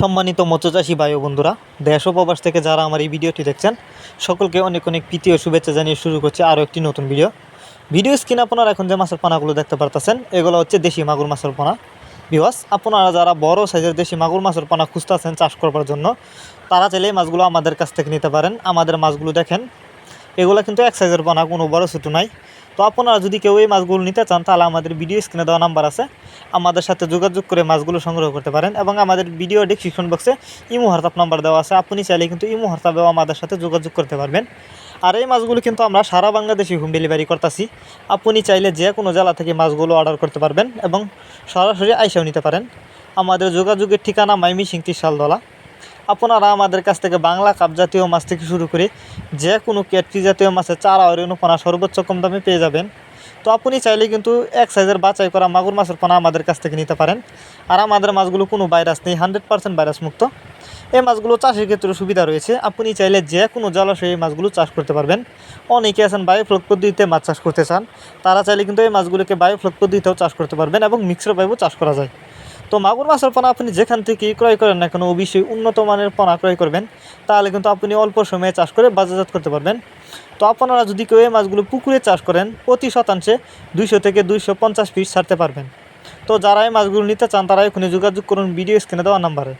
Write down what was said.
সম্মানিত মৎস্যচাষী ভাই বন্ধুরা, দেশ ও প্রবাস থেকে যারা আমার এই ভিডিওটি দেখছেন, সকলকে অনেক অনেক প্রীতি ও শুভেচ্ছা জানিয়ে শুরু করছে আরও একটি নতুন ভিডিও। ভিডিও স্ক্রিনে আপনারা এখন যে মাছের পানাগুলো দেখতে পারতেছেন, এগুলো হচ্ছে দেশি মাগুর মাছের পানা। বিওয়াস আপনারা যারা বড় সাইজের দেশি মাগুর মাছের পানা খুঁজতেছেন চাষ করবার জন্য, তারা চাইলে মাছগুলো আমাদের কাছ থেকে নিতে পারেন। আমাদের মাছগুলো দেখেন এগুলো কিন্তু এক সাইজের পানা কোনো বড় ছোটো নাই। তো আপনারা যদি কেউ এই মাছগুলো নিতে চান, তাহলে আমাদের ভিডিও স্ক্রিনে দেওয়া নাম্বার আছে। আমাদের সাথে যোগাযোগ করে মাছগুলো সংগ্রহ করতে পারেন এবং আমাদের ভিডিও ডিসক্রিপশন বক্সে ইমো হোয়াটসঅ্যাপ নাম্বার দেওয়া আছে। আপনি চাইলে কিন্তু ইমো হোয়াটসঅ্যাপেও আমাদের সাথে যোগাযোগ করতে পারবেন। আর এই মাছগুলো কিন্তু আমরা সারা বাংলাদেশে হোম ডেলিভারি করতেছি। আপনি চাইলে যে কোনো জেলা থেকে মাছগুলো অর্ডার করতে পারবেন এবং সরাসরি আইসাও নিতে পারেন। আমাদের যোগাযোগের ঠিকানা মাইমি সিংটি শালদলা। আপনারা আমাদের কাছ থেকে বাংলা কাপ জাতীয় মাছ থেকে শুরু করে যে কোনো ক্যাটফি জাতীয় মাছের চারা অরণ্য পোনা সর্বোচ্চ কম দামে পেয়ে যাবেন। তো আপনি চাইলে কিন্তু এক সাইজের বাছাই করা মাগুর মাছের পোনা আমাদের কাছ থেকে নিতে পারেন। আর আমাদের মাছগুলো কোনো ভাইরাস নেই হান্ড্রেড পার্সেন্ট ভাইরাস মুক্ত। এই মাছগুলো চাষের ক্ষেত্রে সুবিধা রয়েছে। আপনি চাইলে যে কোনো জলাশয়ে এই মাছগুলো চাষ করতে পারবেন। অনেকে আছেন বায়োফ্লক পদ্ধতিতে মাছ চাষ করতে চান। তারা চাইলে কিন্তু এই মাছগুলোকে বায়োফ্লক পদ্ধতিতেও চাষ করতে পারবেন এবং মিক্সড পাইপও চাষ করা যায়। তো মাগুর মাছের পোনা আপনি যেখান থেকে ক্রয় করেন না কেন, অবশ্যই উন্নত মানের পোনা ক্রয় করবেন। তাহলে কিন্তু আপনি অল্প সময়ে চাষ করে বাজারজাত করতে পারবেন। তো আপনারা যদি কেউ এই মাছগুলো পুকুরে চাষ করেন, প্রতি শতাংশে দুইশো থেকে দুইশো পঞ্চাশ পিস ছাড়তে পারবেন। তো যারা এই মাছগুলো নিতে চান, তারা এখনই যোগাযোগ করুন ভিডিও স্ক্রিনে দেওয়া নাম্বারে।